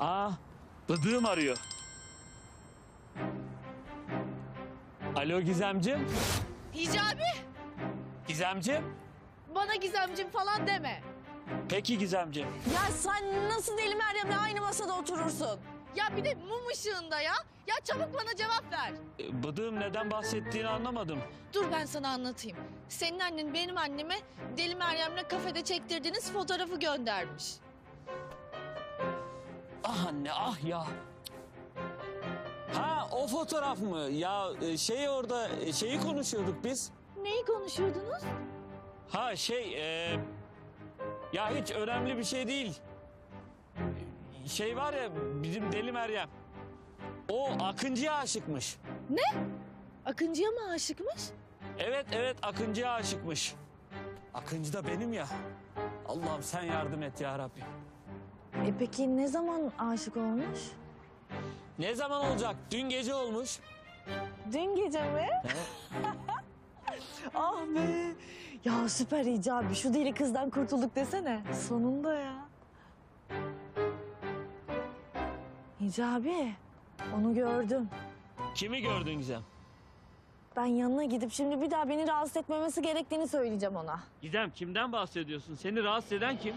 Aa, bıdığım arıyor. Alo Gizemcim. Hicabi Gizemcim. bana gizemcim falan deme. Peki Gizemcim. Ya sen nasıl Deli Meryem'le aynı masada oturursun? Ya bir de mum ışığında ya. Ya çabuk bana cevap ver. E, Bıdığım neden bahsettiğini anlamadım. Dur ben sana anlatayım. Senin annen benim anneme Deli Meryem'le kafede çektirdiğiniz fotoğrafı göndermiş. Anne ah ya. Ha o fotoğraf mı? Ya e, şey orada e, şeyi konuşuyorduk biz. Neyi konuşuyordunuz? Ha şey e, ya hiç önemli bir şey değil. Şey var ya bizim Deli Meryem. O Akıncı'ya aşıkmış. Akıncı'ya mı aşıkmış? Evet evet Akıncı'ya aşıkmış. Akıncı da benim ya. Allah'ım sen yardım et ya Rabbi. E peki ne zaman aşık olmuş? Ne zaman olacak? Dün gece olmuş. Dün gece mi? ah be. Ya süper Hicabi. Şu deli kızdan kurtulduk desene. Sonunda ya. Hicabi. Onu gördüm. Kimi gördün Gizem? Ben yanına gidip şimdi bir daha beni rahatsız etmemesi gerektiğini söyleyeceğim ona. Gizem kimden bahsediyorsun? Seni rahatsız eden kim?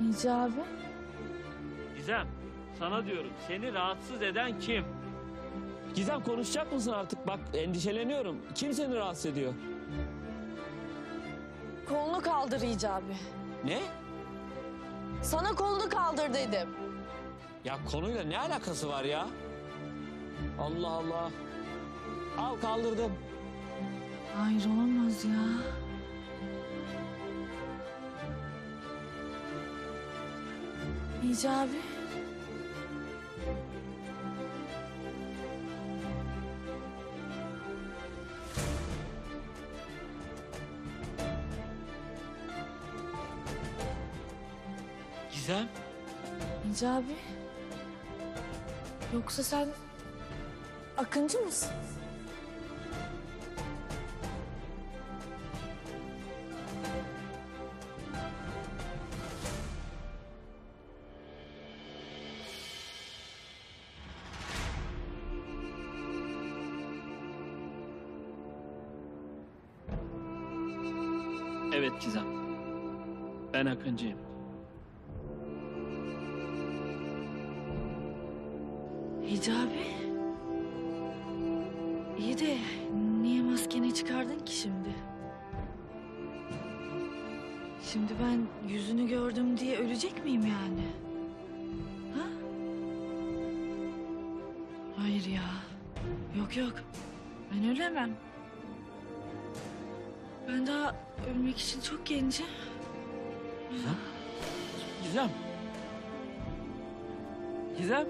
Hicabi. Gizem sana diyorum seni rahatsız eden kim? Gizem konuşacak mısın artık? Bak endişeleniyorum. Kim seni rahatsız ediyor? Kolunu kaldır Hicabi. Ne? Sana kolunu kaldır dedim. Ya konuyla ne alakası var ya? Allah Allah. Al kaldırdım. Hayır olamaz ya. Hicabi. Gizem Hicabi. Yoksa sen Akıncı mısın? Evet Gizem. Ben Akıncıyım. Hicabi. İyi de niye maskeni çıkardın ki şimdi? Şimdi ben yüzünü gördüm diye ölecek miyim yani? Ha? Hayır ya. Yok yok. Ben ölemem. Ben daha ölmek için çok gencim. Gizem. Gizem.